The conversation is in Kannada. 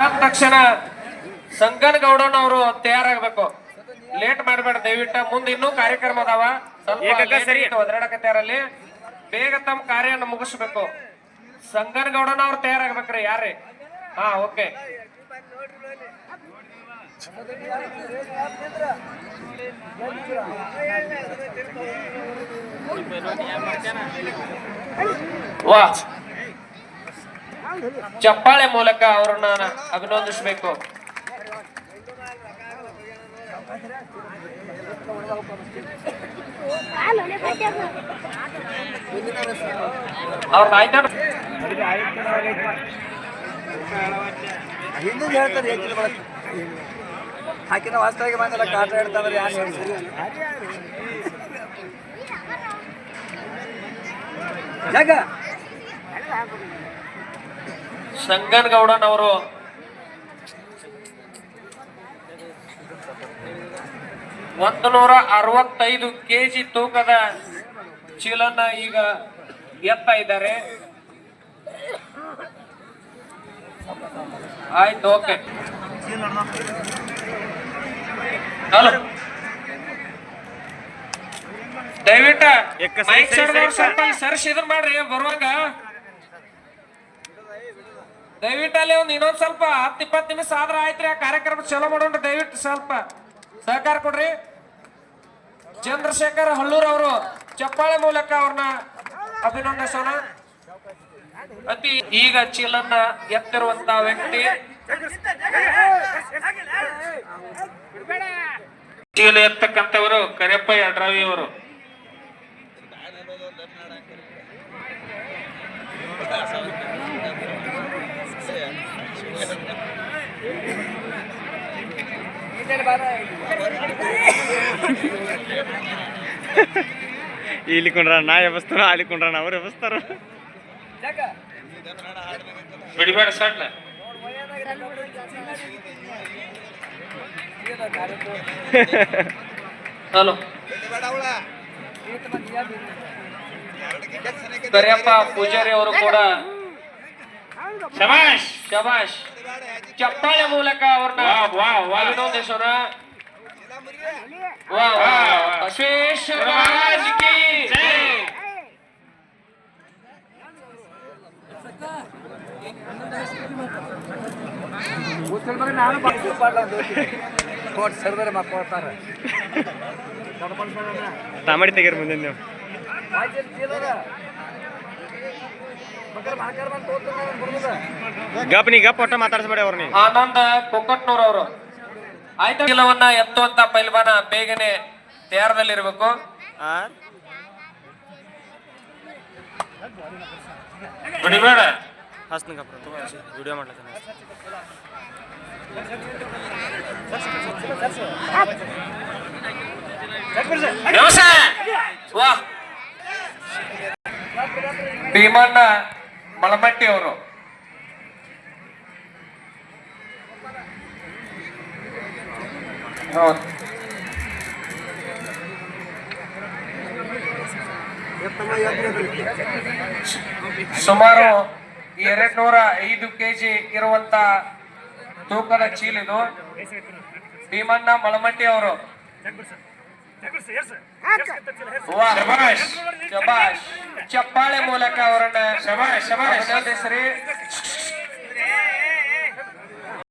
ತಕ್ಷಣ ಸಂಗನ ಅವರು ತಯಾರಾಗಬೇಕು. ಲೇಟ್ ಮಾಡಬೇಡ ದಯವಿಟ್ಟು. ಮುಂದೆ ಇನ್ನೂ ಕಾರ್ಯಕ್ರಮ ಅದಾವ. ಸ್ವಲ್ಪ ಒದರಾಡಕತ್ಯಾರಲ್ಲಿ ಬೇಗ ತಮ್ಮ ಕಾರ್ಯವನ್ನು ಮುಗಿಸ್ಬೇಕು. ಸಂಗನಗೌಡನ ಅವ್ರು ತಯಾರಾಗಬೇಕ್ರಿ ಯಾರೇ ಹಾ ಓಕೆ. ವಾ. ಚಪ್ಪಾಳೆ ಮೂಲಕ ಅವ್ರನ್ನ ಅಭಿನಂದಿಸಬೇಕು. ಅವ್ರನ್ನ ಆಯ್ತಾ? ಹಿಂದೆ ಹೇಳ್ತಾರೆ ಹಾಕಿನ ವಾಸ್ತವಿಗೆ ಬಂದಲ್ಲ ಕಾಟ ಹೇಳ್ತಾವ್ರಿ, ಯಾರು ಹೇಳ್ತಾರೆ ಜಾಗ ಗೌಡನವರು ಅವರು ಒಂದು ನೂರ ಅರವತ್ತೈದು ಕೆಜಿ ತೂಕದ ಚೀಲನ್ನ ಈಗ ಎತ್ತ ಇದ್ದಾರೆ. ಆಯ್ತು ಓಕೆ. ಹಲೋ. ದಯವಿಟ್ಟು. ಸ್ವಲ್ಪ ಸರ್ಸ್ ಇದನ್ ಮಾಡ್ರಿ ಬರುವಾಗ. ದಯವಿಟ್ಟು ಅಲ್ಲಿ ಒಂದು ಇನ್ನೊಂದ್ ಸ್ವಲ್ಪ ಹತ್ತು ಇಪ್ಪತ್ತು ನಿಮಿಷ ಆದ್ರೆ ಆಯ್ತ್ರಿ, ಆ ಕಾರ್ಯಕ್ರಮ ಚಲೋ ಮಾಡೋಣ ದಯವಿಟ್ಟು ಸ್ವಲ್ಪ ಸಹಕಾರ ಕೊಡ್ರಿ. ಚಂದ್ರಶೇಖರ್ ಹಳ್ಳೂರ್ ಅವರು, ಚಪ್ಪಾಳೆ ಮೂಲಕ ಅವ್ರನ್ನ ಅಭಿನಂದಿಸೋಣ. ಅತಿ ಈಗ ಚೀಲನ್ನ ಎತ್ತಿರುವಂತ ವ್ಯಕ್ತಿ. ಚೀಲ ಎತ್ತಕ್ಕಂಥವರು ಕರಿಯಪ್ಪ ಯಡ್ರಾವಿ ಅವರು. ಇಲ್ಲಿ ಕುಂಡ್ರ ನಾ ಎಬಸ್ತಾರ ಅಲ್ಲಿ ಕುಂಡ್ರ ಅವ್ರು ಎಬಸ್ತಾರ ಬಿಡಿ ಬಿಡಿಬೇಡ ಸಣ್ಣ ಹಲೋ. ಸರಿಯಪ್ಪ ಪೂಜಾರಿ ಅವರು ಕೂಡ ಶಬಾಷ್! ಶಬಾಷ್! ಚಪ್ಪಾಳೆ ಮೂಲಕ ಅವ್ರನ್ನ ಅಭಿನಂದಿಸೋಣ ಮಕ್ಕ ತಾಮಡಿ ತೆಗೀರಿ ಮುಂದೆ ನೀವು. ಗಪ್ ನೀ ಗಪ್ ಒಟ್ಟ ಮಾತಾಡ್ಸ್ಬೇಡಿ ಅವ್ರನ್ನ ಆನಂದ ಕೊಕ್ಕಟ್ನೂರವರು ಆಯ್ತು ಚೀಲವನ್ನ ಎತ್ತುವಂತ ಪೈಲ್ವಾನ ಬೇಗನೆ ತಯಾರದಲ್ಲಿರ್ಬೇಕು. ಬಿಡಿಬೇಡ ಹಸ್ನ ಗಪ್ರ ವಿಡಿಯೋ ಮಾಡ್ಲತ್ತಾನ ವ್ಯವಸಾಯ. ವಾ. ಭೀಮಣ್ಣ ಮಳಮಟ್ಟಿ ಅವರು. ಸುಮಾರು ಎರಡ್ ನೂರ ಐದು ಕೆಜಿ ಇರುವಂತ ತೂಕದ ಚೀಲ ಇದು. ಭೀಮಣ್ಣ ಮಳಮಟ್ಟಿ ಅವರು. ಶಬಾಷ್ ಶಬಾಷ್. ಚಪ್ಪಾಳೆ ಮೂಲಕ ಅವರನ್ನ ಅಭಿನಂದಿಸ್ರಿ.